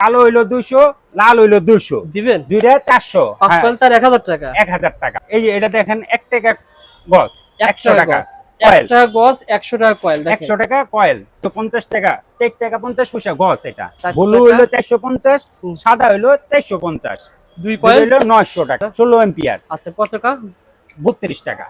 কালো হইল দুইশো লাল হইল দুইশো। দিবেন? দুইটা চারশো। তার এক হাজার টাকা। এক হাজার টাকা। এই যে এটা দেখেন এক টাকা গজ একশো টাকা একশো টাকা কয়েল তো পঞ্চাশ টাকা টাকা পঞ্চাশ পয়সা গজ এটা। ব্লু হইল চারশো পঞ্চাশ সাদা হইল চারশো পঞ্চাশ। দুই কয়েল? হইল নয়শো টাকা ষোলো এম্পিয়ার। আচ্ছা কত টাকা বত্রিশ টাকা।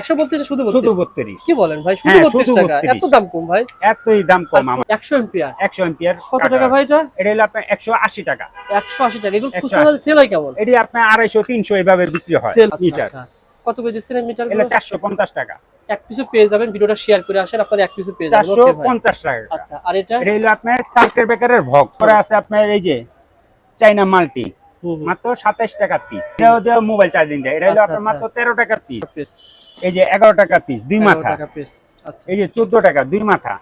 একশো বত্রিশ শুধু শুধু বত্রিশ। কি বলেন ভাই? শুধু হ্যাঁ, বত্রিশ টাকা। এত দাম কম ভাই? এতই দাম কম আমার। একশো এম্পিয়ার একশো এম্পিয়ার কত টাকা। ভাই এটা? এটা হলো আপনার একশো আশি টাকা। একশো আশি টাকা। এগুলো 180 খুচরা সেল হয় কেমন? এটি আপনার আড়াইশো তিনশো এইভাবে বিক্রি হয় মিটার। আচ্ছা কত করে দিচ্ছেন মিটার এগুলো চারশো পঞ্চাশ টাকা। এক পিসও পেয়ে যাবেন। ভিডিওটা শেয়ার করে আসেন আপনার এক পিসও পেয়ে যাবেন। চারশো ওকে ভাই। পঞ্চাশ টাকা। আচ্ছা আর এটা? এটা হলো আপনার সার্কেট বেকারের ভক পরে আছে আপনার এই যে চাইনা মাল্টি। মাত্র সাতাইশ টাকা পিস এটা হচ্ছে মোবাইল চার্জিং দেয়। এটা হলো আচ্ছা, আপনার আচ্ছা। মাত্র তেরো টাকা পিস এই যে এগারো টাকা পিস দুই মাথা। আচ্ছা। এই যে চোদ্দ টাকা দুই মাথা।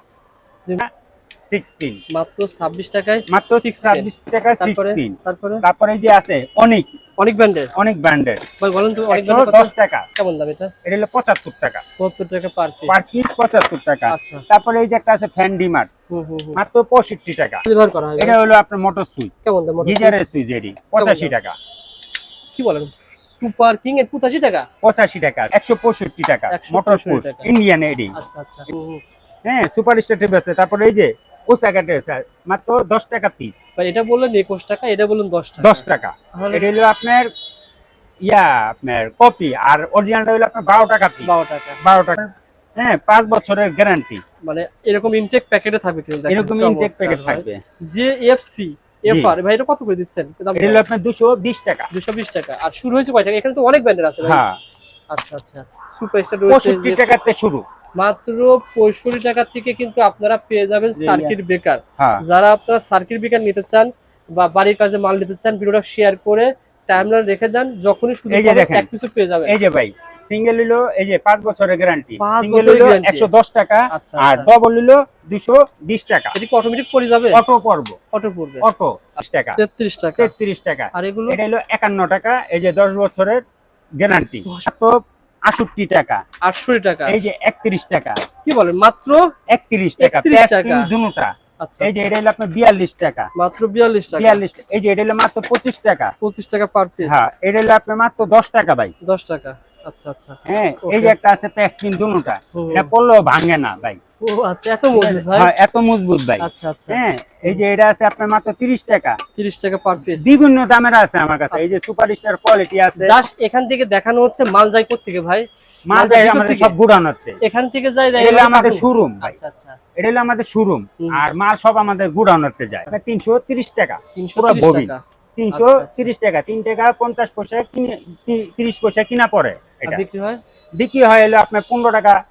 মাত্র ছাব্বিশ টাকায় মাত্র 16 ছাব্বিশ টাকা সিক্সটিন তারপরে? তারপরে এই যে আছে অনেক। অনেক ব্র্যান্ডের অনেক ব্র্যান্ডের ভাই বলেন তো অনেক brand দশ টাকা। কেমন দাম এটা? এটা হলো পঁচাত্তর টাকা। পঁচাত্তর টাকা পার পিস পার পিস পঁচাত্তর টাকা। আচ্ছা। তারপরে এই যে একটা আছে ফ্যান ডিমার হুম হুম হুম। মাত্র পঁয়ষট্টি টাকা। ব্যবহার করা হয় এটা হলো আপনার মোটর সুইচ কেমন দাম মোটর গিজারের সুইচ এটি পঁচাশি টাকা। কি বলেন? সুপার কিং এর পঁচাশি টাকা? পঁচাশি টাকা। একশো পঁয়ষট্টি টাকা। 165 মোটর সুইচ ইন্ডিয়ান এডি আচ্ছা আচ্ছা। হ্যাঁ সুপার স্টার আছে। তারপরে এই যে ওসাকাটে আছে মাত্র দশ টাকা পিস এটা বললেন একুশ টাকা এটা বললেন দশ টাকা। দশ টাকা। এটা হলো আপনার ইয়া আপনার কপি আর অরিজিনালটা হলো আপনার বারো টাকা পিস বারো টাকা। বারো টাকা। হ্যাঁ পাঁচ বছরের গ্যারান্টি মানে এরকম ইনটেক প্যাকেটে থাকবে এরকম ইনটেক প্যাকেট। থাকবে। যে এফসি এফআর ভাই এটা কত করে দিচ্ছেন? এটা হলো আপনার দুশো বিশ টাকা। দুশো বিশ টাকা। আর শুরু হয়েছে কয় টাকা? এখানে তো অনেক ব্র্যান্ডের আছে ভাই। হ্যাঁ। আচ্ছা আচ্ছা। সুপার স্টার রয়েছে পঁয়ষট্টি যে- টাকাতে শুরু। মাত্র পঁয়ষট্টি টাকা থেকে কিন্তু আপনারা পেয়ে যাবেন সার্কিট ব্রেকার। হ্যাঁ। যারা আপনারা সার্কিট বেকার নিতে চান বা বাড়ির কাজে মাল নিতে চান ভিডিওটা শেয়ার করে টাইমলাইন রেখে দেন যখনই শুধু এই যে এক পিছু পেয়ে যাবেন। এই যে ভাই সিঙ্গেল হইল এই যে পাঁচ বছরের গ্যারান্টি সিঙ্গেল টাকা আচ্ছা আর আচ্ছা। ডবল টাকা। এটা কি অটোমেটিক পড়ে যাবে? অটো অটো পড়বে। অটো টাকা। তেত্রিশ টাকা। তেত্রিশ টাকা। আর এগুলো? এটা হলো একান্ন টাকা এই যে দশ বছরের গ্যারান্টি আষট্টি টাকা। আটষট্টি টাকা। এই যে একত্রিশ টাকা। কি বলেন মাত্র? একত্রিশ টাকা 31 প্যাচ টাকা। পিন দুটা। আচ্ছা এই যে আচ্ছা। এটা হলো আপনার বিয়াল্লিশ টাকা। মাত্র বিয়াল্লিশ টাকা। বিয়াল্লিশ এই যে এটা হলো মাত্র পঁচিশ টাকা। পঁচিশ টাকা পার পিস হ্যাঁ এটা হলো আপনার মাত্র দশ টাকা ভাই। দশ টাকা। আচ্ছা আচ্ছা। হ্যাঁ এই যে একটা আছে প্যাচ পিন দুটা। এটা পড়লেও ভাঙে না ভাই। ও আচ্ছা এত মজবুত ভাই। হ্যাঁ, এত মজবুত ভাই। আচ্ছা আচ্ছা। হ্যাঁ এই যে এটা আছে আপনার মাত্র তিরিশ টাকা। তিরিশ টাকা পার পিস বিভিন্ন দামের আছে আমার কাছে। এই যে সুপার কোয়ালিটি আছে। জাস্ট এখান থেকে দেখানো হচ্ছে মাল যায় থেকে ভাই? মাল মাল যায় যায় আমাদের সব গুড়ানোতে। এখান থেকে যায় এটা আমাদের শোরুম আচ্ছা আচ্ছা। এটা হলো আমাদের শোরুম আর মাল সব আমাদের গুড়ানোতে যায়। তিনশো তিরিশ টাকা। তিনশো পুরো। টাকা। তিনশো আচ্ছা, আচ্ছা। তিরিশ টাকা। তিন টাকা পঞ্চাশ পয়সা কিনে তি- তিরিশ পয়সা কিনা পড়ে এটা। বিক্রি হয়? বিক্রি হয় হলো আপনার পনেরো টাকা। বা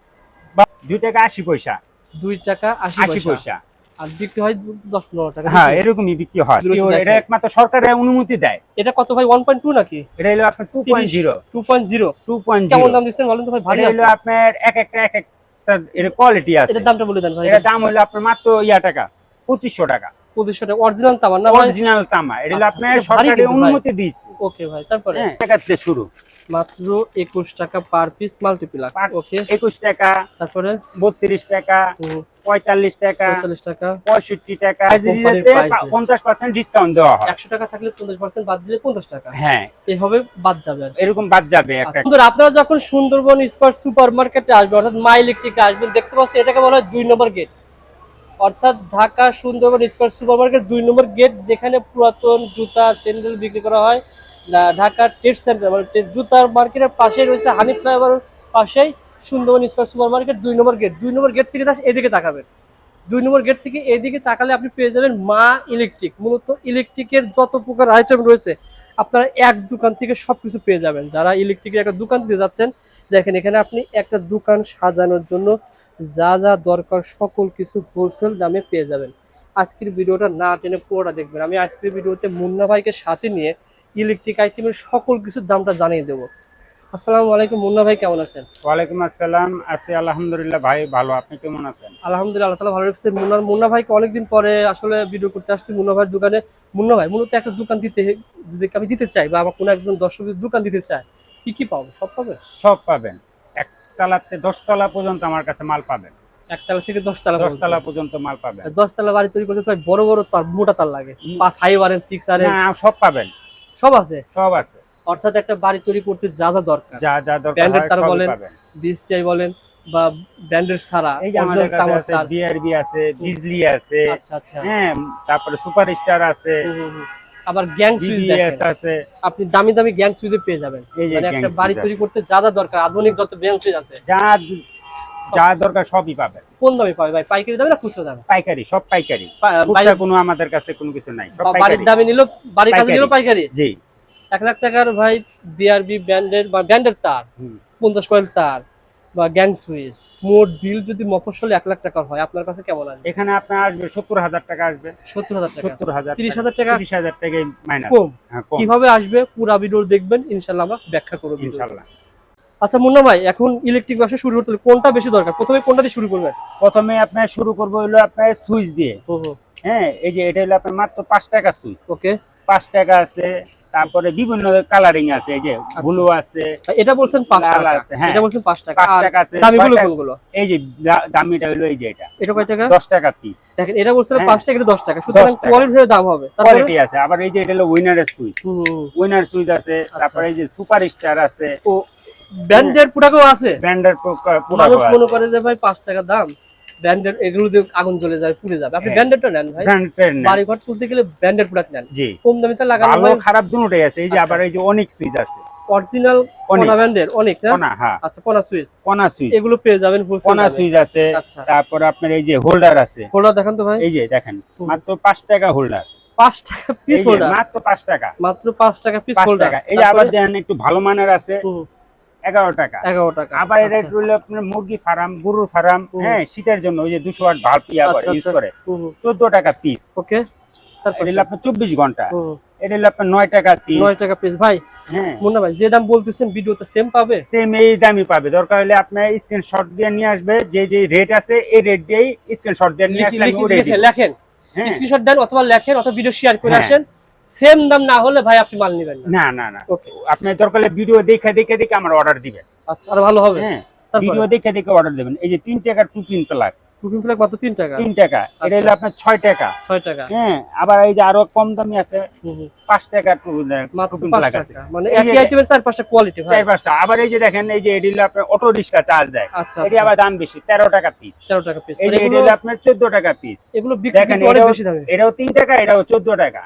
দুই টাকা আশি পয়সা। দুই টাকা আশি পয়সা। আর বিক্রি হয় দশ পনেরো টাকা। হ্যাঁ এরকমই বিক্রি হয়। এটা। একমাত্র সরকারের অনুমতি দেয়। এটা কত ভাই ওয়ান পয়েন্ট টু নাকি? এটা হলো আপনার two point zero two point zero two point কেমন দাম দিচ্ছেন বলেন তো ভাই ভারী হলো আপনার এক একটা এক একটা এর কোয়ালিটি আছে। এটার দামটা বলে দেন ভাই। এটার দাম হলো আপনার মাত্র ইয়া টাকা পঁচিশশো টাকা। পঁচিশশো টাকা অরিজিনাল তামার না অরিজিনাল তামা এটা আচ্ছা, আপনার সরকারের অনুমতি দিয়েছে। ওকে ভাই তারপরে? হ্যাঁ শুরু। মাত্র একুশ টাকা পার পিস মাল্টিপ্লাক ওকে। একুশ টাকা তারপরে? বত্রিশ টাকা পঁয়তাল্লিশ টাকা পঁয়তাল্লিশ টাকা। পঁয়ষট্টি টাকা। পঞ্চাশ পার্সেন্ট ডিসকাউন্ট দেওয়া হয়। একশো টাকা থাকলে পঞ্চাশ পার্সেন্ট বাদ দিলে পঞ্চাশ টাকা। হ্যাঁ। এভাবে বাদ যাবে এরকম বাদ যাবে আচ্ছা, সুন্দর আপনারা যখন সুন্দরবন স্কোয়ার সুপার মার্কেটে আসবেন অর্থাৎ মা ইলেকট্রিকে আসবেন দেখতে পাচ্ছেন এটাকে বলা হয় দুই নম্বর গেট অর্থাৎ Dhaka, Sundarban square super market দুই নম্বর গেট যেখানে পুরাতন জুতা স্যান্ডেল বিক্রি করা হয়। ঢাকা ট্রেড সেন্টার মানে জুতার মার্কেটের পাশেই রয়েছে হানি ফ্লাইওভার পাশেই সুন্দরবন স্কোয়ার সুপার মার্কেট দুই নম্বর গেট। দুই নম্বর গেট থেকে জাস্ট এদিকে তাকাবেন। দুই নম্বর গেট থেকে এদিকে তাকালে আপনি পেয়ে যাবেন মা ইলেকট্রিক। মূলত ইলেকট্রিকের যত প্রকার আইটেম রয়েছে আপনারা এক দোকান থেকে সবকিছু পেয়ে যাবেন। যারা ইলেকট্রিকের একটা দোকান দিতে যাচ্ছেন, দেখেন এখানে আপনি একটা দোকান সাজানোর জন্য যা যা দরকার সকল কিছু হোলসেল দামে পেয়ে যাবেন। আজকের ভিডিওটা না টেনে পুরোটা দেখবেন। আমি আজকের ভিডিওতে মুন্না ভাইকে সাথে নিয়ে ইলেকট্রিক আইটেমের সকল কিছুর দামটা জানিয়ে দেবো। আসসালামু আলাইকুম মুন্না ভাই কেমন আছেন? ওয়ালাইকুম আসসালাম। আছি আলহামদুলিল্লাহ ভাই ভালো। আপনি কেমন আছেন? আলহামদুলিল্লাহ আল্লাহ ভালো রাখছে। মুন্না মুন্না ভাইকে অনেকদিন পরে আসলে ভিডিও করতে আসছি মুন্না ভাইয়ের দোকানে। মুন্না ভাই মূলত একটা দোকান দিতে যদি আমি দিতে চাই বা আমার কোনো একজন দোকান দিতে চায় কি কি পাবো সব সব পাবেন। একতলাতে দশতলা পর্যন্ত আমার কাছে মাল পাবেন। একতলা থেকে দশতলা দশতলা পর্যন্ত মাল পাবেন। দশতলা বাড়ি তৈরি করতে বড় বড় তার মোটা তার লাগে। ফাইভ আর এম সিক্স আর সব পাবেন। সব আছে? সব আছে। অর্থাৎ একটা বাড়ি তৈরি করতে যা যা দরকার। যা যা দরকার Branded তার বলেন। বলেন বা ব্র্যান্ডের সারা এই যে আমাদের কাছে আছে বিআরবি আছে বিজলি আছে আচ্ছা আচ্ছা। হ্যাঁ তারপরে আছে। আবার গ্যাং সুইচ আছে। আপনি দামি দামি গ্যাং সুইচে পেয়ে যাবেন। মানে একটা বাড়ি তৈরি করতে যা যা দরকার আধুনিক যত গ্যাং সুইচ আছে। যা যা দরকার সবই পাবেন। কোন দামে পাবে ভাই? পাইকারি দামে না খুচরো দামে? পাইকারি সব পাইকারি। খুচরা কোনো আমাদের কাছে কোনো কিছু নাই সব বাড়ির দামে নিল বাড়ির কাছে নিল পাইকারি? জি। এক লাখ টাকার ভাই বিআরবি ব্র্যান্ডের বা ব্র্যান্ডের তার পঞ্চাশ কয়েল তার বা গ্যাং সুইচ মোট বিল যদি মফস্বলে এক লাখ টাকার হয় আপনার কাছে কেমন আসবে? এখানে আপনার আসবে সত্তর হাজার টাকা আসবে। সত্তর হাজার টাকা। সত্তর হাজার তিরিশ হাজার টাকা? তিরিশ হাজার টাকা মাইনাস কম। হ্যাঁ কীভাবে আসবে? পুরা ভিডিও দেখবেন ইনশাল্লাহ আমরা ব্যাখ্যা করব। ইনশাল্লাহ আচ্ছা মুন্না ভাই এখন ইলেকট্রিক ব্যবসা শুরু করতে হলে কোনটা বেশি দরকার? প্রথমে কোনটা দিয়ে শুরু করবেন? প্রথমে আপনার শুরু করব হলো আপনার সুইচ দিয়ে। হ্যাঁ এই যে এটা হলো আপনার মাত্র পাঁচ টাকা সুইচ। ওকে। পাঁচ টাকা আছে তারপরে বিভিন্ন কালারিং আছে এই যে ব্লু আছে এটা বলছেন পাঁচ টাকা। আছে, হ্যাঁ। এটা বলছেন পাঁচ টাকা। পাঁচ টাকা আছে দামিগুলো ছয় টাকা- কোনগুলো? এই যে দামিটা হলো এই যে এটা। এটা কয় টাকা? দশ টাকা পিস দেখেন এটা বলছেন হ্যাঁ। পাঁচ টাকা এটা দশ টাকা। সুতরাং টাকা। কোয়ালিটি হিসেবে দাম হবে। তারপরে? কোয়ালিটি আছে। আবার এই যে এটা হলো উইনারের সুইচ। উইনার সুইচ আছে। তারপরে এই যে সুপার স্টার আছে। ও ব্র্যান্ডের প্রোডাক্টও আছে? ব্র্যান্ডেড ব্র্যান্ডের মানুষ মনে করে যে ভাই পাঁচ টাকা দাম। ব্র্যান্ডের এগুলো দিয়ে আগুন জ্বলে যায় পুড়ে যাবে। আপনি হ্যাঁ। ব্র্যান্ডেরটা নেন ভাই। বাড়ি ঘর তুলতে গেলে ব্র্যান্ডের প্রোডাক্ট নেন। জি। কম দামে তো লাগানো ভালো খারাপ দুটোই আছে। এই যে আচ্ছা। আবার এই যে অনেক সুইচ আছে। অরিজিনাল কোনা ব্র্যান্ডের অনেক না? হ্যাঁ। আচ্ছা কোনা সুইচ কোনা সুইচ এগুলো পেয়ে যাবেন ফুল কোনা সুইচ আছে। আচ্ছা। তারপর আপনার এই যে হোল্ডার আছে। হোল্ডার দেখেন তো ভাই। এই যে দেখেন মাত্র পাঁচ টাকা হোল্ডার পাঁচ টাকা পিস হোল্ডার মাত্র পাঁচ টাকা। মাত্র পাঁচ টাকা পিস হোল্ডার এই যে আবার দেখেন একটু ভালো মানের আছে। এগারো টাকা। এগারো টাকা। আবার এটা আচ্ছা। হলো আপনার মুরগি ফার্ম গরুর ফার্ম হ্যাঁ শীতের জন্য ওই যে দুশো ওয়াট ভাল্ব করে আচ্ছা, ইউজ আচ্ছা। করে। হুম, চোদ্দ টাকা পিস ওকে। তারপর আপনার চব্বিশ ঘণ্টা। হুম, হুম, এটা হলো আপনার নয় টাকা পিস নয় টাকা পিস ভাই হ্যাঁ। মুন্না ভাই যে দাম বলতেছেন ভিডিওতে সেম পাবে? সেম এই দামই পাবে। দরকার হলে আপনার স্ক্রিনশট দিয়ে নিয়ে আসবে। যে যে রেট আছে এই রেট দিয়েই স্ক্রিনশট দিয়ে নিয়ে আসলে। লেখেন। হ্যাঁ। স্ক্রিনশট দেন অথবা লেখেন অথবা ভিডিও শেয়ার করে হ্যাঁ। আসেন। সেম দাম না হলে ভাই আপনি মাল নেবেন না। না না আপনি দরকার ভিডিও দেখে দেখে দেখে আমার অর্ডার দিবেন। আচ্ছা আর ভালো হবে। হ্যাঁ ভিডিও দেখে দেখে অর্ডার দেবেন। এই যে তিন টাকার two pin plug two pin plug মাত্র তিন টাকা? তিন টাকা। এটা আচ্ছা। হলো আপনার ছয় টাকা। ছয় টাকা। হ্যাঁ আবার এই যে আরও কম দামি আছে। পাঁচ টাকা টু মাত্র পাঁচ আছে টাকা। মানে একই আইটেমের চার পাঁচটা কোয়ালিটি চার পাঁচটা। আবার এই যে দেখেন এই যে এটি হলো আপনার অটো রিক্সা চার্জ দেয়। আচ্ছা এটি আচ্ছা। আবার দাম বেশি তেরো টাকা পিস তেরো টাকা পিস এই যে এটি হলো আপনার চোদ্দ টাকা পিস এগুলো দেখেন এটাও তিন টাকা এটাও চোদ্দ টাকা।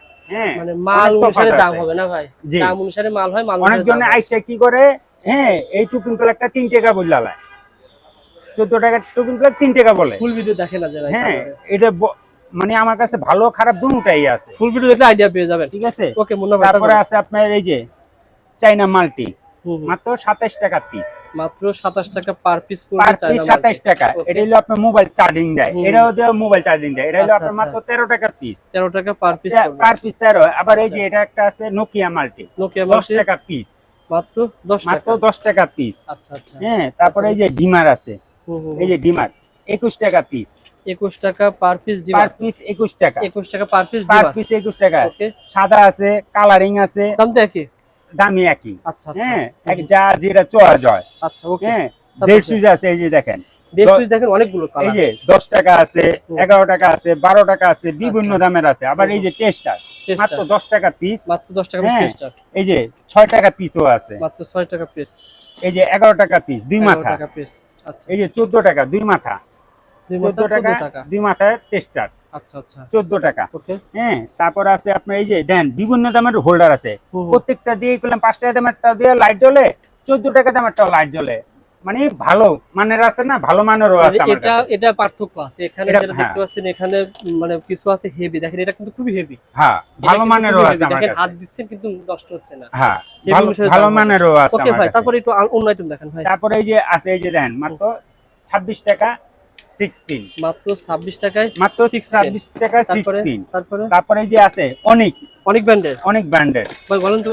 মানে মাল অনেক অনুসারে দাম হবে না ভাই? দাম অনুসারে মাল হয় মাল। আইসা কি করে হ্যাঁ এই টুপিন প্লাগটা তিন টাকা বললা চোদ্দ টাকা টুপিন প্লাগ তিন টাকা বলে। ফুল ভিডিও দেখে না যাবে হ্যাঁ এটা মানে আমার কাছে ভালো খারাপ দুটাই আছে। ফুল ভিডিও দেখলে আইডিয়া পেয়ে যাবেন। ঠিক আছে? ওকে মুন্না তারপরে আছে আপনার এই যে চাইনা মাল্টি। মাত্র সাতাইশ টাকা পিস মাত্র সাতাশ টাকা পার পিস পার পিস সাতাইশ টাকা। এটা হলো আপনার মোবাইল চার্জিং দেয়। এটাও দেওয়া মোবাইল চার্জিং দেয়। এটা হলো আচ্ছা, আপনার আচ্ছা। মাত্র তেরো টাকা পিস তেরো টাকা পার পিস পার পিস তেরো। আবার এই যে আচ্ছা। এটা একটা আছে নোকিয়া মাল্টি নোকিয়া দশ মাসে টাকা পিস মাত্র দশ মাত্র টাকা দশ টাকা পিস আচ্ছা আচ্ছা। হ্যাঁ তারপরে এই যে ডিমার আছে। এই যে ডিমার একুশ টাকা পিস একুশ টাকা পার পিস পার পিস একুশ টাকা। একুশ টাকা পার পিস পার পিস একুশ টাকা। ওকে সাদা আছে কালারিং আছে। দাম তো একই? দামি একই। আচ্ছা আচ্ছা। হ্যাঁ যা যেটা চোয়া যায় আচ্ছা ওকে। হ্যাঁ দেড় সুইচ আছে এই যে দেখেন। ডেট দেখেন অনেকগুলো এই যে দশ টাকা আছে এগারো টাকা আছে বারো টাকা আছে বিভিন্ন আচ্ছা। দামের আছে। আবার এই যে টেস্টার মাত্র দশ টাকা পিস মাত্র দশ টাকা পিস হ্যাঁ। এই যে ছয় টাকা পিসও আছে। মাত্র ছয় টাকা পিস এই যে এগারো টাকা পিস দুই মাথা। পিস আচ্ছা। এই যে চোদ্দ টাকা দুই মাথা। দুই চোদ্দ মাথা টাকা দুই মাথার টেস্টার আচ্ছা আচ্ছা। টাকা। হ্যাঁ তারপর আছে আপনার এই যে দেন বিভিন্ন দামের হোল্ডার আছে। প্রত্যেকটা দিয়ে করলাম টাকা দামেরটা দিয়ে লাইট জ্বলে চোদ্দ টাকা দামেরটাও লাইট জ্বলে। মানে ভালো মানের আছে না ভালো মানেরও আছে এটা এটা পার্থক্য আছে। এখানে যেটা হ্যাঁ। দেখতে পাচ্ছেন এখানে মানে কিছু আছে হেভি দেখেন এটা কিন্তু খুবই হেভি হ্যাঁ ভালো মানেরও আছে দেখেন হাত দিচ্ছেন কিন্তু নষ্ট হচ্ছে না। হ্যাঁ ভালো অনুসারে ভালো দাম হবে। মানেরও আছে ওকে ভাই কাছে। তারপরে একটু অন্য আইটেম দেখেন ভাই। তারপরে এই যে আছে এই যে দেন মাত্র ছাব্বিশ টাকা। সিক্সটিন মাত্র ছাব্বিশ টাকায় মাত্র ছাব্বিশ টাকা তারপরে সিক্সটিন তারপরে? তারপরে যে আছে অনেক। অনেক ব্র্যান্ডের? অনেক ব্র্যান্ডের। বলেন তো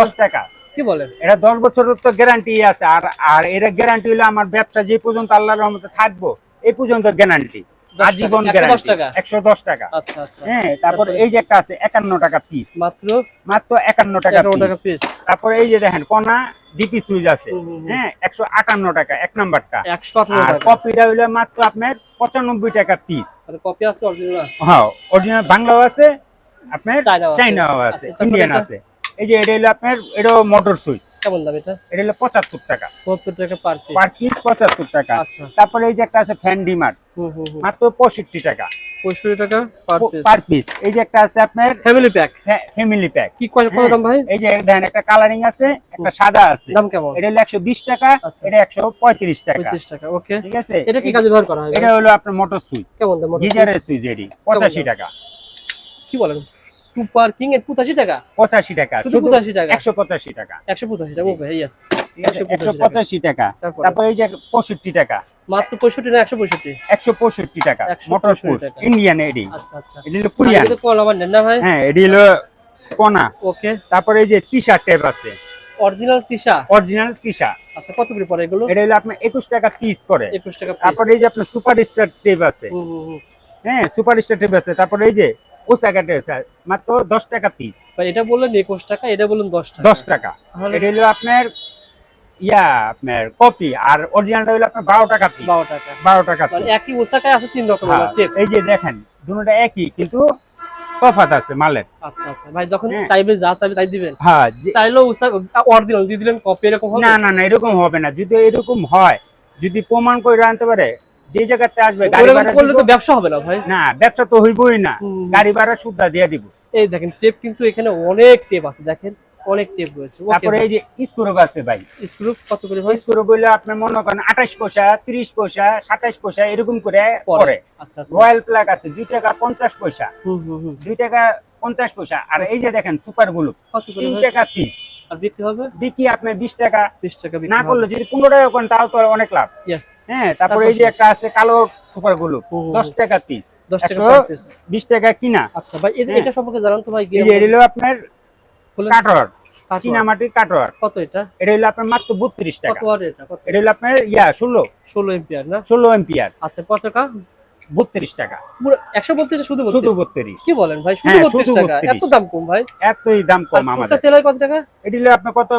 দশ টাকা। কি বলেন? এটা দশ বছরের তো গ্যারান্টি আছে আর আর এর গ্যারান্টি হলো আমার ব্যবসা যে পর্যন্ত আল্লাহর রহমতে থাকব এই পর্যন্ত গ্যারান্টি আজীবন গ্যারান্টি টাকা? একশো দশ টাকা। আচ্ছা আচ্ছা। হ্যাঁ তারপর এই যে একটা আছে একান্ন টাকা পিস মাত্র? মাত্র একান্ন টাকা এগারো টাকা পিস তারপরে এই যে দেখেন কণা ডিপি সুইচ আছে। হ্যাঁ একশো আটান্ন টাকা এক নাম্বারটা। টাকা। কপিটা হইল মাত্র আপনার পঁচানব্বই টাকা পিস আর কপি আছে অরিজিনাল আছে। হ্যাঁ অরিজিনাল বাংলাও আছে আপনার চাইনাও আছে। আচ্ছা, ইন্ডিয়ান আছে। এই যে এটা হলো আপনার এটা মোটর সুইচ কেমন দাম এটা? এটা হলো পঁচাত্তর টাকা। সত্তর টাকা পার পিস পার পিস পঁচাত্তর টাকা। আচ্ছা। তারপরে এই যে একটা আছে ফ্যান ডিমার হুম হুম হুম। মাত্র পঁয়ষট্টি টাকা। পঁয়ষট্টি টাকা পার পিস এই যে একটা আছে আপনার ফ্যামিলি প্যাক ফ্যামিলি প্যাক কি কত দাম ভাই? এই যে দেখেন একটা কালারিং আছে একটা সাদা আছে। দাম কেমন? এটা হলো একশো বিশ টাকা আচ্ছা। এটা একশো পঁয়ত্রিশ টাকা। পঁয়ত্রিশ টাকা ওকে। ঠিক আছে? এটা কি কাজে ব্যবহার করা হয় এটা হলো আপনার মোটর সুইচ কেমন দাম? মোটর গিজারের সুইচ এটি। পঁচাশি টাকা। কি বলেন? সুপার কিং এর পঁচাশি টাকা। পঁচাশি টাকা শুধু 85 টাকা? একশো পঁচাশি টাকা। একশো পঁচাশি টাকা ওকে ইয়েস ঠিক 185 একশো পঁচাশি টাকা। তারপরে? এই যে পঁয়ষট্টি টাকা। মাত্র পঁয়ষট্টি না একশো পঁয়ষট্টি? একশো পঁয়ষট্টি টাকা 165 মোটর। ইন্ডিয়ান এডি আচ্ছা আচ্ছা। এটি হলো কোরিয়ান আগে কল আমার নেন না ভাই? হ্যাঁ এটি হলো কোনা ওকে। তারপরে এই যে টি শার্ট টাইপ আছে। অরিজিনাল টিসা অরিজিনাল শার্ট আচ্ছা কত করে পড়ে এগুলো? এটা হলো আপনার একুশ টাকা পিস পরে একুশ টাকা piece। তারপরে এই যে আপনার সুপার স্টার টেপ আছে। হ্যাঁ সুপার স্টার টেপ আছে। তারপরে এই যে আছে মাত্র দশ টাকা পিস এটা বললেন একুশ টাকা এটা বললেন দশ টাকা। দশ টাকা। এটা হলো আপনার ইয়া আপনার কপি আর অরিজিনালটা হলো আপনার বারো টাকা পিস বারো টাকা। বারো টাকা একই আছে তিন রকমের হ্যাঁ, এই যে দেখেন দুটোটা একই কিন্তু তফাত আছে মালের। আচ্ছা আচ্ছা। ভাই যখন হ্যাঁ। চাইবে যা চাইবে তাই দিবেন? হ্যাঁ চাইলেও অরিজিনাল দিয়ে দিলেন কপি এরকম হবে? না না না এরকম হবে না। যদি এরকম হয় যদি প্রমাণ করে আনতে পারে যে জায়গাতে আসবে গাড়ি ভাড়া করলে তো ব্যবসা হবে না ভাই। না ব্যবসা তো হইবই না। গাড়ি ভাড়া সুদ্ধা দিয়ে দিব। এই দেখেন টেপ কিন্তু এখানে অনেক টেপ আছে দেখেন অনেক টেপ রয়েছে। তারপরে এই যে স্ক্রু আছে ভাই। স্ক্রু কত করে ভাই? স্ক্রু বললে আপনার মনে করেন আঠাশ পয়সা তিরিশ পয়সা সাতাশ পয়সা এরকম করে পরে। আচ্ছা আচ্ছা। রয়্যাল প্লাগ আছে দুই টাকা পঞ্চাশ পয়সা। হুম হুম হুম। দুই টাকা পঞ্চাশ পয়সা। আর এই যে দেখেন সুপারগুলো তিন টাকা পিস আর বিক্রি হবে? বিক্রি আপনার বিশ টাকা। বিশ টাকা না করলে যদি পনেরো টাকা করেন তাও তো অনেক লাভ। হ্যাঁ তারপরে এই যে একটা আছে কালো সুপারগুলো হুম, হুম, দশ টাকা পিস দশ টাকা একশো per বিশ টাকা কিনা। আচ্ছা ভাই হ্যাঁ। এটা সম্পর্কে জানান তো ভাই এই হলো আপনার কাটর। চীনামাটির কাটর কত এটা? এটা হলো আপনার মাত্র বত্রিশ টাকা। ওয়াট এটা? কত? এটা হলো আপনার ইয়া ষোলো। ষোলো এম্পিয়ার না? ষোলো এম্পিয়ার। আচ্ছা কত টাকা? বত্রিশ টাকা। একশো বত্রিশ শুধু শুধু বত্রিশ। কি বলেন ভাই? শুধু হ্যাঁ, বত্রিশ টাকা। এত দাম কম ভাই? এতই দাম কম আমাদের। সেলাই কত টাকা? এটি আপনার কত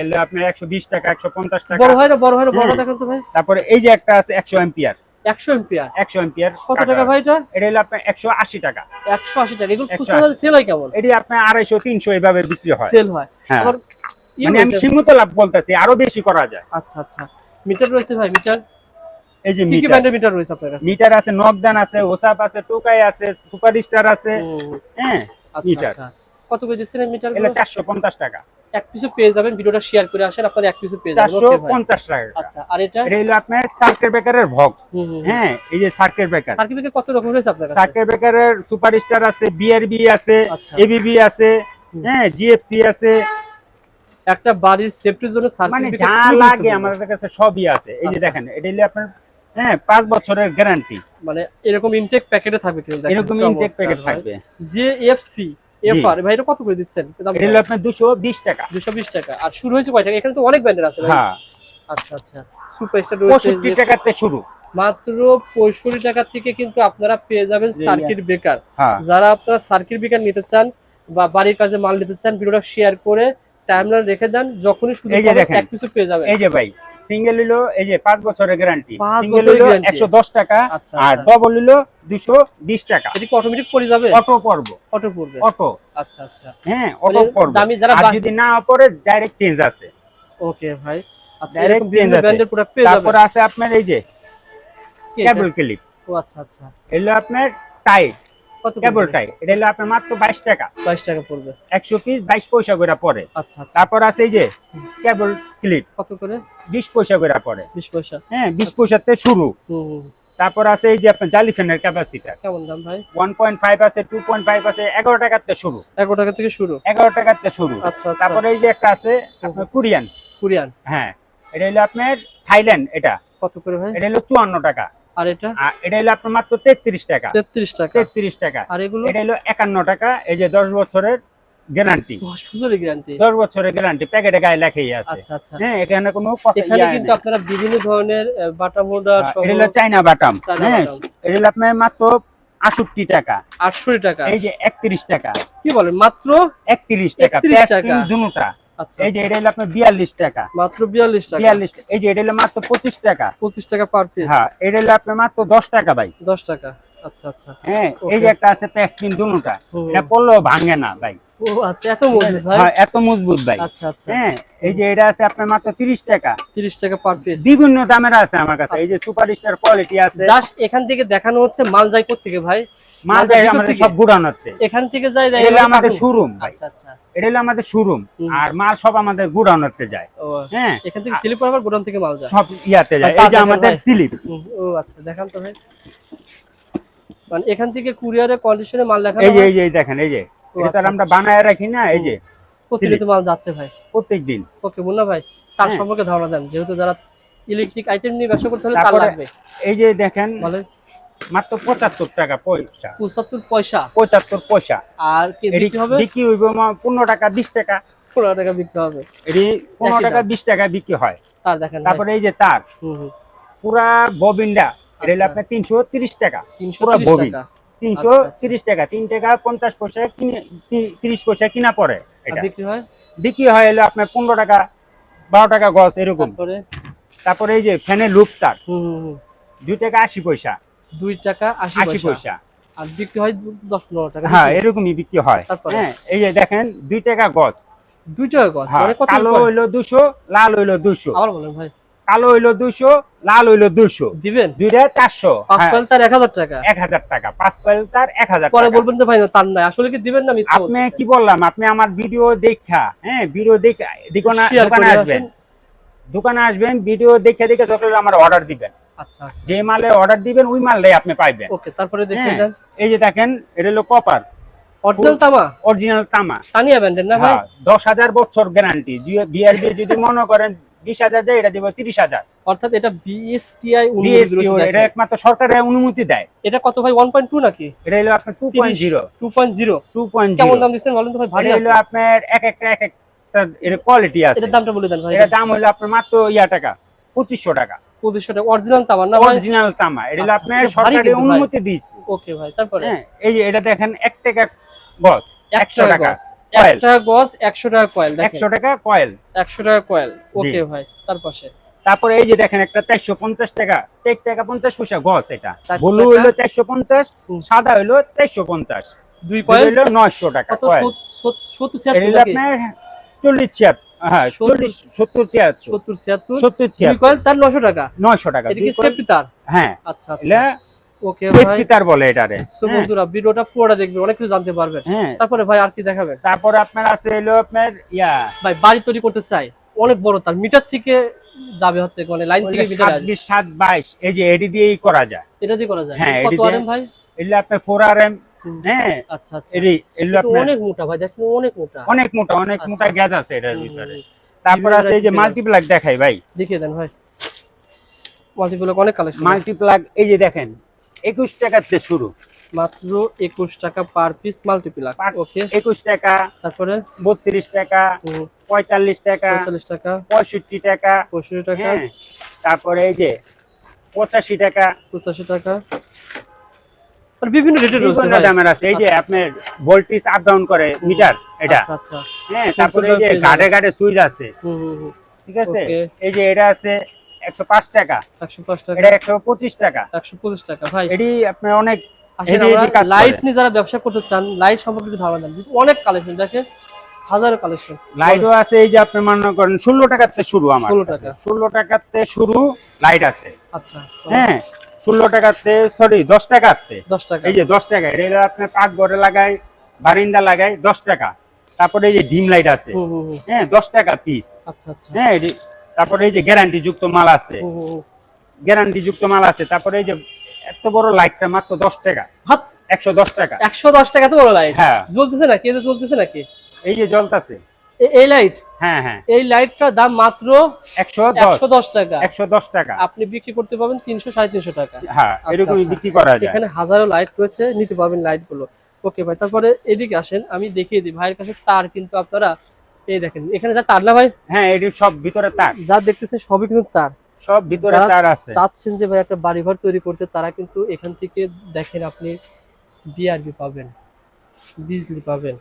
এলে আপনার একশো বিশ টাকা একশো পঞ্চাশ টাকা। বড় হয় না বড় হয় না বড়। দেখেন তো ভাই। তারপরে এই যে একটা আছে একশো এম্পিয়ার। একশো এম্পিয়ার? একশো এম্পিয়ার কত টাকা ভাই এটা? এটা হলো আপনার একশো আশি টাকা। একশো আশি টাকা। এগুলো খুচরা সেল হয় কেমন? এটি আপনার আড়াইশো তিনশো এইভাবে বিক্রি হয়। সেল ইয়ে মানে আমি সীমিত লাভ বলতেছি আরও বেশি করা যায়। আচ্ছা আচ্ছা। মিটার রয়েছে ভাই মিটার? এই যে কি কি মিটার। ব্র্যান্ডের মিটার রয়েছে আপনার কাছে? মিটার আছে নকদান আছে ওসাপ আছে টোকাই আছে সুপার স্টার আছে হ্যাঁ আচ্ছা মিটার। আচ্ছা। কত করে দিচ্ছেন মিটার চারশো পঞ্চাশ টাকা। এক পিসও পেয়ে যাবেন ভিডিওটা শেয়ার করে আসেন আপনার এক পিসও পেয়ে যাবেন। চারশো ওকে ভাই পঞ্চাশ টাকা। আচ্ছা আর এটা? এটা হলো আপনার সার্কেট ব্রেকারের হুম। হ্যাঁ এই যে সার্কেট ব্রেকার সার্টিফিকেট কত রকম রয়েছে আপনার কাছে? সার্কেট ব্রেকারের আছে বিআরবি আছে আচ্ছা। এবিবি আছে হ্যাঁ জিএফসি আছে। একটা বাড়ির সেফটির জন্য মানে যা লাগে আমাদের কাছে সবই আছে। এই যে আচ্ছা। দেখেন এটা হলো আপনার হ্যাঁ পাঁচ বছরের গ্যারান্টি মানে এরকম ইনটেক প্যাকেটে থাকবে কিন্তু এরকম ইনটেক প্যাকেট থাকবে। যে এফসি এফআর ভাই এটা কত করে দিচ্ছেন? এটা হলো আপনার দুশো বিশ টাকা। দুশো বিশ টাকা। আর শুরু হয়েছে কয় টাকা এখানে তো অনেক ব্র্যান্ডের আছে ভাই। হ্যাঁ। আচ্ছা আচ্ছা। সুপারস্টার রয়েছে পঁয়ষট্টি যে- টাকাতে শুরু। মাত্র পঁয়ষট্টি টাকা থেকে কিন্তু আপনারা পেয়ে যাবেন সার্কিট ব্রেকার। হ্যাঁ। যারা আপনারা সার্কিট বেকার নিতে চান বা বাড়ির কাজে মাল নিতে চান ভিডিওটা শেয়ার করে টাইমলাইন রেখে দেন যখনই শুধু এই যে দেখেন। এক পিছু পেয়ে যাবেন। এই যে ভাই সিঙ্গেল হলো এই যে পাঁচ বছরের গ্যারান্টি সিঙ্গেল হলো guarantee। একশো দশ টাকা আচ্ছা, আর আচ্ছা। ডবল হলো দুশো বিশ টাকা। এটা কি অটোমেটিক পড়ে যাবে? অটো পর্ব অটো পড়বে। অটো। আচ্ছা আচ্ছা। হ্যাঁ অটো পর্ব দামি যারা আর যদি না পরে ডাইরেক্ট চেঞ্জ আছে। ওকে ভাই। আচ্ছা Direct এরকম আছে। তারপরে আছে আপনার এই যে কেবল ক্লিপ ও আচ্ছা আচ্ছা। এগুলো আপনার টাইট কত কেবল এটা হলো আপনার মাত্র বাইশ টাকা। বাইশ টাকা পড়বে। একশো পিস বাইশ পয়সা করে পড়ে। আচ্ছা আচ্ছা। তারপর আছে এই যে কেবল ক্লিপ কত করে? বিশ পয়সা করে পড়ে। বিশ পয়সা। হ্যাঁ বিশ আচ্ছা। পয়সাতে শুরু। তারপর আছে এই যে আপনার জালি ফ্যানের ক্যাপাসিটার কেমন দাম ভাই? ওয়ান পয়েন্ট ফাইভ আছে টু পয়েন্ট ফাইভ আছে এগারো টাকাতে শুরু। এগারো টাকা থেকে শুরু? এগারো টাকাতে শুরু। আচ্ছা তারপরে এই যে একটা আছে আপনার কোরিয়ান। কোরিয়ান। হ্যাঁ এটা হলো আপনার থাইল্যান্ড এটা। কত করে ভাই? এটা হলো চুয়ান্ন টাকা। আর এটা? এটা হলো আপনার মাত্র তেত্রিশ টাকা। তেত্রিশ টাকা। তেত্রিশ টাকা। আর এগুলো? এটা হলো একান্ন টাকা এই যে দশ বছরের গ্যারান্টি দশ বছরের গ্যারান্টি দশ বছরের গ্যারান্টি প্যাকেটে গায়ে লেখাই আছে। আচ্ছা আচ্ছা। হ্যাঁ এখানে কোনো কথা এখানে কিন্তু আপনারা বিভিন্ন ধরনের বাটাম হোল্ডার হ্যাঁ, সহ এটা হলো চাইনা বাটাম। হ্যাঁ এটা হলো আপনার মাত্র আটষট্টি টাকা। আটশো টাকা। এই যে একত্রিশ টাকা। কি বলেন মাত্র একত্রিশ টাকা 31 টাকা। তিন দুটা। আচ্ছা এই যে আচ্ছা। এটা হলো আপনার বিয়াল্লিশ টাকা। মাত্র বিয়াল্লিশ টাকা। বিয়াল্লিশ এই যে এটা হলো মাত্র পঁচিশ টাকা। পঁচিশ টাকা পার পিস হ্যাঁ এটা হলো আপনার মাত্র দশ টাকা ভাই। দশ টাকা। আচ্ছা আচ্ছা। হ্যাঁ এই যে একটা আছে। এটা পড়লেও ভাঙে না ভাই। ও আচ্ছা এত মজবুত ভাই। হ্যাঁ এত মজবুত ভাই। আচ্ছা আচ্ছা। হ্যাঁ এই যে এটা আছে আপনার মাত্র তিরিশ টাকা। তিরিশ টাকা পার পিস বিভিন্ন দামের আছে আমার কাছে। এই যে সুপার স্টার কোয়ালিটি আছে। জাস্ট এখান থেকে দেখানো হচ্ছে মাল থেকে ভাই? সব গুড়ানোতে। এখান থেকে যায় যায় এটা আমাদের শোরুম আচ্ছা আচ্ছা। এটা হলো আমাদের শোরুম আর মাল সব আমাদের গুড়ানোতে যায়। হ্যাঁ। এখান থেকে স্লিপ আবার গোডাউন থেকে মাল যায়। সব ইয়াতে যায়। এই যে আমাদের স্লিপ ও আচ্ছা দেখান তো ভাই। মানে এখান থেকে কুরিয়ারে কন্ডিশনে মাল লেখা এই যে এই যে দেখেন এই যে। এটা তো আচ্ছা, আমরা বানায় রাখি না এই যে। প্রতিনিয়ত মাল যাচ্ছে ভাই। প্রত্যেক দিন ওকে মুন্না ভাই তার হ্যাঁ। সম্পর্কে ধারণা দেন। যেহেতু যারা ইলেকট্রিক আইটেম নিয়ে ব্যবসা করতে হলে তার লাগবে। এই যে দেখেন মাত্র পঁচাত্তর টাকা পয়সা। পঁচাত্তর পয়সা। পঁচাত্তর পয়সা। আর হবে? বিক্রি হইব পনেরো টাকা বিশ টাকা। পনেরো টাকা বিক্রি হবে। এটি পনেরো টাকা বিশ টাকা বিক্রি হয়। তার দেখেন তারপরে এই যে তার। পুরা ববিনটা এটা হলো আচ্ছা। আপনার তিনশো তিরিশ টাকা। পুরো ববিন। তিনশো আচ্ছা, আচ্ছা। তিরিশ টাকা তিন টাকা পঞ্চাশ পয়সা কিনে তিরিশ পয়সা কিনা পড়ে এটা। বিক্রি হয়? বিক্রি হয় হলো আপনার পনেরো টাকা বারো টাকা গছ এরকম। তারপরে? তারপরে এই যে ফ্যানের লুপ তার। দুই টাকা আশি পয়সা। দুই টাকা আশি পয়সা। আর বিক্রি হয় দশ পনেরো টাকা। হ্যাঁ এরকমই বিক্রি হয়। হ্যাঁ এই যে দেখেন দুই টাকা গছ। দুই টাকা গজ হ্যাঁ কালো হইল দুশো লাল হইল দুশো। আবার বলেন ভাই। কালো হইল দুশো লাল হইল দুশো। দিবেন? দুইটা চারশো। পাঁচ হ্যাঁ, তার এক হাজার টাকা। এক হাজার টাকা পাঁচ কয়েল তার এক হাজার পরে বলবেন যে ভাই তার নাই। আসলে কি দিবেন না আপনি কি বললাম? আপনি আমার ভিডিও দেখা হ্যাঁ ভিডিও দেখা দোকানে করে আসবেন। দোকানে আসবেন ভিডিও দেখে দেখে যখন আমার অর্ডার দিবেন। আচ্ছা আচ্ছা। যে মালে অর্ডার দিবেন ওই মালটাই আপনি পাইবেন। ওকে তারপরে দেখিয়ে হ্যাঁ, দেন। এই যে দেখেন এটা হলো কপার অরিজিনাল তামা? অরিজিনাল তামা। তানিয়া না ভাই? হ্যাঁ দশ হাজার বছর গ্যারান্টি বিআরবি যদি মনে করেন বিশ হাজার যায় এটা দিব তিরিশ হাজার। অর্থাৎ এটা বিএসটিআই DSTO এটা একমাত্র সরকারের অনুমতি দেয়। এটা কত ভাই ওয়ান পয়েন্ট টু নাকি? এটা হলো আপনার two point zero two point zero two point কেমন দাম দিচ্ছেন বলেন তো ভাই ভারী আছে হলো আপনার এক একটা এক একটা এর কোয়ালিটি আছে। দামটা বলে দেন ভাই। দাম হলো আপনার মাত্র ইয়া টাকা পঁচিশশো টাকা। পঁচিশশো টাকা অরিজিনাল তামা না অরিজিনাল তামা। এটা আচ্ছা, আপনার ভাই। অনুমতি দিয়েছে। ওকে ভাই তারপরে? হ্যাঁ এই যে এটা দেখেন এক টাকা গজ এক একশো টাকা গজ। কয়েল এক টাকা কয়েল দেখেন। একশো টাকা কয়েল একশো টাকা কয়েল ওকে ভাই তার পাশে। তারপরে এই যে দেখেন একটা চারশো পঞ্চাশ টাকা চার টাকা পঞ্চাশ পয়সা গজ এটা। ব্লু। হইল চারশো পঞ্চাশ সাদা হইল চারশো পঞ্চাশ। দুই কয়েল হইল নয়শো টাকা? আপনার চল্লিশ ছিয়াত্তর। হ্যাঁ চল্লিশ সত্তর ছিয়াত্তর। সত্তর ছিয়াত্তর। সত্তর ছিয়াত্তর। তার নশো টাকা। নয়শো টাকা। এটা কি দুই কয়েল- সেফটি তার? হ্যাঁ। আচ্ছা আচ্ছা। এটা ওকে ভাই। তার বলে এটারে। সো বন্ধুরা ভিডিওটা পুরোটা দেখবেন অনেক কিছু জানতে পারবেন। হ্যাঁ। তারপরে ভাই আর কি দেখাবেন? তারপর আপনার আছে হলো আপনার ইয়া। ভাই বাড়ি তৈরি করতে চাই অনেক বড় তার। মিটার থেকে যাবে হচ্ছে মানে লাইন থেকে মিটার আসবে। ছাব্বিশ সাত বাইশ এই যে এডি দিয়েই করা যায়। এটা দিয়ে করা যায়। হ্যাঁ, কত আরএম ভাই? এগুলো আপনার ফোর আর এম হুম। হ্যাঁ আচ্ছা আচ্ছা। অনেক মোটা ভাই দেখুন অনেক মোটা। অনেক মোটা অনেক মোটা আচ্ছা। গ্যাস আছে এটার ভিতরে। তারপর আছে এই যে মাল্টিপ্লাগ দেখাই ভাই। দেখিয়ে দেন ভাই। মাল্টিপ্লক অনেক কালেকশন মাল্টিপ্লাগ এই যে দেখেন একুশ টাকাতে শুরু। মাত্র একুশ টাকা পার পিস মাল্টিপ্লাক ওকে টাকা তারপরে? বত্রিশ টাকা হুম, পঁয়তাল্লিশ টাকা পঁয়তাল্লিশ টাকা। পঁয়ষট্টি টাকা পঁয়ষট্টি টাকা। হ্যাঁ। তারপরে এই যে পঁচাশি টাকা। পঁচাশি টাকা। আর বিভিন্ন রেটের রয়েছে বিভিন্ন দামের আছে। এই যে আচ্ছা, আপনার ভোল্টেজ আপ ডাউন করে মিটার এটা। আচ্ছা আচ্ছা। হ্যাঁ তারপরে এই যে গাড়ে গাড়ে সুইচ আছে। ঠিক আছে? এই যে এটা আছে একশো পাঁচ টাকা। একশো পাঁচ টাকা। এটা একশো পঁচিশ টাকা। একশো পঁচিশ টাকা ভাই। এটি আপনার অনেক। লাইট নিয়ে যারা ব্যবসা করতে চান লাইট সম্পর্কে ধারণা দেন। অনেক কালেকশন দেখেন হাজারো কালেকশন লাইটও আছে এই যে আপনি মনে করেন ষোলো টাকাতে শুরু আমার 16 টাকা। ষোলো টাকাতে শুরু লাইট আছে। আচ্ছা। হ্যাঁ। ষোলো টাকাতে সরি দশ টাকাতে দশ টাকা। এই যে দশ টাকা এটা আপনার পাক ঘরে লাগাই বারিন্দা লাগাই দশ টাকা। তারপরে এই যে ডিম লাইট আছে হ্যাঁ দশ টাকা পিস আচ্ছা আচ্ছা। হ্যাঁ তারপরে এই যে গ্যারান্টি যুক্ত মাল আছে। গ্যারান্টি যুক্ত মাল আছে তারপরে এই যে এত বড় লাইটটা মাত্র দশ টাকা। হাত? একশো দশ টাকা। একশো দশ টাকা তো বড় লাইট? হ্যাঁ। জ্বলতেছে নাকি? এটা জ্বলতেছে নাকি? এই যে জ্বলতাছে। এই লাইট হ্যাঁ হ্যাঁ। এই লাইটটার দাম মাত্র একশো একশো দশ টাকা। একশো দশ টাকা। আপনি বিক্রি করতে পাবেন তিনশো সাড়ে তিনশো টাকা। হ্যাঁ আচ্ছা, আচ্ছা। বিক্রি করা যায়। এখানে হাজারো লাইট রয়েছে নিতে পারবেন লাইটগুলো। ওকে ভাই তারপরে এদিকে আসেন আমি দেখিয়ে দিই। ভাইয়ের কাছে তার কিন্তু আপনারা এই দেখেন এখানে যা তার না ভাই? হ্যাঁ এটি সব ভিতরে তার। যা দেখতেছেন সবই কিন্তু তার। সব ভিতরে তার আছে। চাচ্ছেন যে ভাই একটা বাড়িঘর তৈরি করতে তারা কিন্তু এখান থেকে দেখেন আপনি বিআরবি পাবেন বিজলি পাবেন।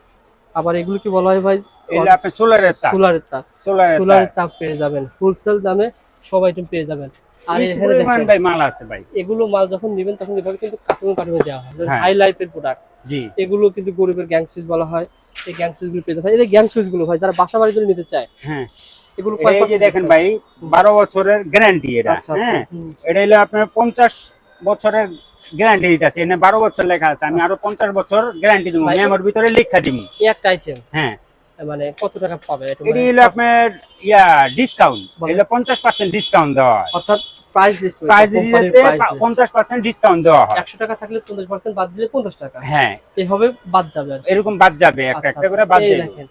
আবার এগুলো কি বলা হয় ভাই? এগুলো আপনি সোলারের তার সোলারের তার সোলারের সোলারের পেয়ে যাবেন। হোলসেল দামে সবাই তুমি পেয়ে যাবেন। আর এখানে ভাই মাল আছে ভাই। এগুলো মাল যখন নেবেন তখন এভাবে কিন্তু কার্টুন কার্টুনে দেওয়া হয়। হাই লাইফের প্রোডাক্ট জি। এগুলো কিন্তু গরিবের গ্যাং সুইচ বলা এই গ্যাং সুইচগুলো পেতে এই গ্যাং সুইচগুলো ভাই যারা বাসা বাড়ির জন্য নিতে চায় হ্যাঁ। এগুলো দেখেন ভাই বারো বছরের গ্যারান্টি এটা। আচ্ছা আচ্ছা। হ্যাঁ। এটা হলো আপনার পঞ্চাশ বছরের গ্যারান্টি দিতেছে এনে বারো বছর লেখা আছে। আমি আরও পঞ্চাশ বছর গ্যারান্টি দিব। মেমোর ভিতরে লেখা দিব। একটা আইটেম হ্যাঁ। মানে কত টাকা পাবে এটি মানে? হলো আপনার ইয়া ডিসকাউন্ট। এগুলো পঞ্চাশ পার্সেন্ট ডিসকাউন্ট দেওয়া হয়। অর্থাৎ প্রাইস লিস্ট প্রাইস পঞ্চাশ পার্সেন্ট ডিসকাউন্ট দেওয়া হয়। একশো টাকা থাকলে পঞ্চাশ পার্সেন্ট বাদ দিলে পঞ্চাশ টাকা। হ্যাঁ। বাদ যাবে এরকম বাদ যাবে একটা আচ্ছা, একটা করে আচ্ছা, বাদ এই যাবে।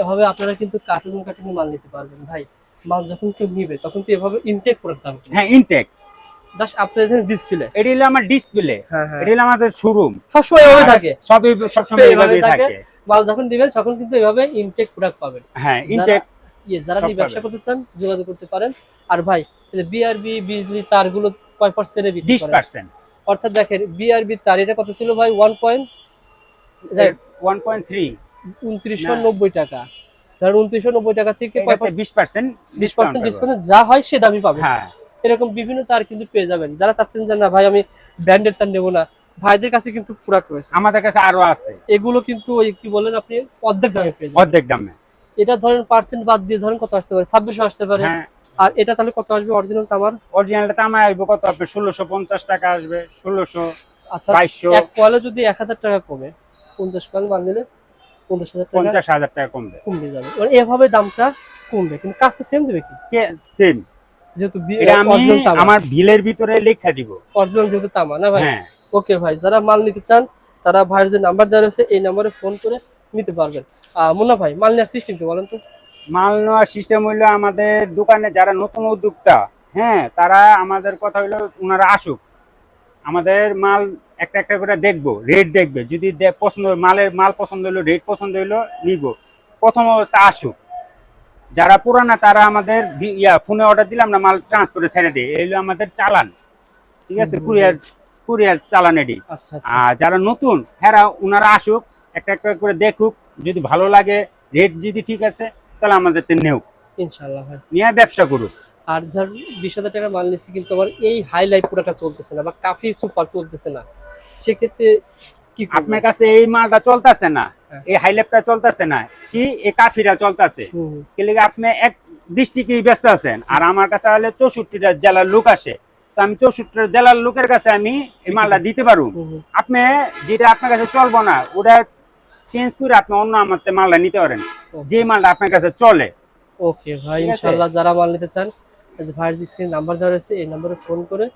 এভাবে আপনারা কিন্তু কার্টুন কার্টুন মাল নিতে পারবেন। ভাই মাল যখন কেউ নিবে তখন তো এভাবে ইনটেক দাম হ্যাঁ ইনটেক জাস্ট আপনাদের ডিসপ্লে এটি হলো আমার ডিসপ্লে হ্যাঁ হ্যাঁ। হলো আমাদের শোরুম সবসময় এভাবে থাকে। সবই সবসময় এভাবেই থাকে। মাল যখন দিবেন তখন কিন্তু এভাবে ইনটেক প্রোডাক্ট পাবেন। হ্যাঁ ইনটেক ইয়ে যারা আপনি ব্যবসা করতে চান যোগাযোগ করতে পারেন। আর ভাই বিআরবি বিজলি তারগুলো কয় পার্সেন্টে বিক্রি বিশ করেন পার্সেন্ট অর্থাৎ দেখেন বিআরবি তার এটা কত ছিল ভাই? One point one point three উনত্রিশশো না। নব্বই টাকা। ধরেন উনত্রিশশো নব্বই টাকা থেকে কয় বিশ পার্সেন্ট বিশ পার্সেন্ট ডিসকাউন্ট যা হয় সে দামই পাবেন হ্যাঁ। এরকম বিভিন্ন তার কিন্তু পেয়ে যাবেন। যারা চাচ্ছেন যে না ভাই আমি ব্র্যান্ডের তার নেব না। ভাইদের কাছে কিন্তু প্রোডাক্ট রয়েছে। আমাদের কাছে আরও আছে। এগুলো কিন্তু ওই কি বলেন আপনি অর্ধেক দামে পেয়ে যাবেন। অর্ধেক দামে। এটা ধরেন পার্সেন্ট বাদ দিয়ে ধরেন কত আসতে পারে? ছাব্বিশশো আসতে পারে। হ্যাঁ। আর এটা তাহলে কত আসবে অরিজিনাল তামার? অরিজিনালটা আমার আসবে কত আসবে? ষোলোশো পঞ্চাশ টাকা আসবে ষোলোশো আচ্ছা বাইশশো। এক কয়েলে যদি এক হাজার টাকা কমে পঞ্চাশ কয়েল নিলে পঞ্চাশ হাজার টাকা পঞ্চাশ হাজার টাকা কমবে। কমবে যাবে। মানে এভাবে দামটা কমবে। কিন্তু কাজটা সেম দেবে কি? সেম যেহেতু এটা আমি আমার বিলের ভিতরে লেখা দিব। অরিজিনাল যেহেতু তামা না ভাই? হ্যাঁ। ওকে ভাই যারা মাল নিতে চান তারা ভাইয়ের যে নাম্বার দেওয়া রয়েছে এই নাম্বারে ফোন করে নিতে পারবেন। মুন্না ভাই মাল নেওয়ার সিস্টেম কি বলেন তো। মাল নেওয়ার সিস্টেম হইল আমাদের দোকানে যারা নতুন উদ্যোক্তা হ্যাঁ তারা আমাদের কথা হইল ওনারা আসুক। আমাদের মাল একটা একটা করে দেখব রেট দেখবে। যদি পছন্দ মালের মাল পছন্দ হইল রেট পছন্দ হইল নিব। প্রথম অবস্থা আসুক। যারা পুরানা তারা আমাদের ইয়া ফোনে অর্ডার দিলাম না মাল ট্রান্সপোর্টে ছেড়ে দিই এইগুলো আমাদের চালান। ঠিক আছে? কুরিয়ার কুরিয়ার চালান এটি আচ্ছা আচ্ছা। আর যারা নতুন হ্যাঁ ওনারা আসুক একটা একটা করে দেখুক যদি ভালো লাগে রেট যদি ঠিক আছে তাহলে আমাদের তে নেও ইনশাল্লাহ নিয়ে ব্যবসা করুক। আর ধর বিশ হাজার টাকার মাল নিচ্ছি কিন্তু আমার এই হাই লাইফ পুরোটা চলতেছে না বা কাফি সুপার চলতেছে না। সেক্ষেত্রে কি আপনার কাছে এই মালটা চলতেছে না। এই হাইলেপটা চলতেছে না। কি? এই কাফিরা চলতেছে। কেলে আপনি এক দৃষ্টিকে ব্যস্ত আছেন। আর আমার কাছে হলে চৌষট্টিটা জেলার লোক আসে। তো আমি চৌষট্টিটা জেলার লোকের কাছে আমি এই মালটা দিতে পারব। আপনি যেটা আপনার কাছে চলবো না ওটা চেঞ্জ করে আপনি অন্য আমার মালটা নিতে পারেন। যে মালটা আপনার কাছে চলে। ওকে ভাই? ইনশাল্লাহ যারা মাল নিতে চান ভাইয়ের যে নাম্বার দেওয়া রয়েছে এই নাম্বারে ফোন করে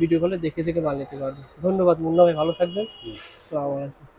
ভিডিও কলে দেখে দেখে মাল নিতে পারবেন। ধন্যবাদ মুন্না ভাই ভালো থাকবেন। আসসালামু আলাইকুম।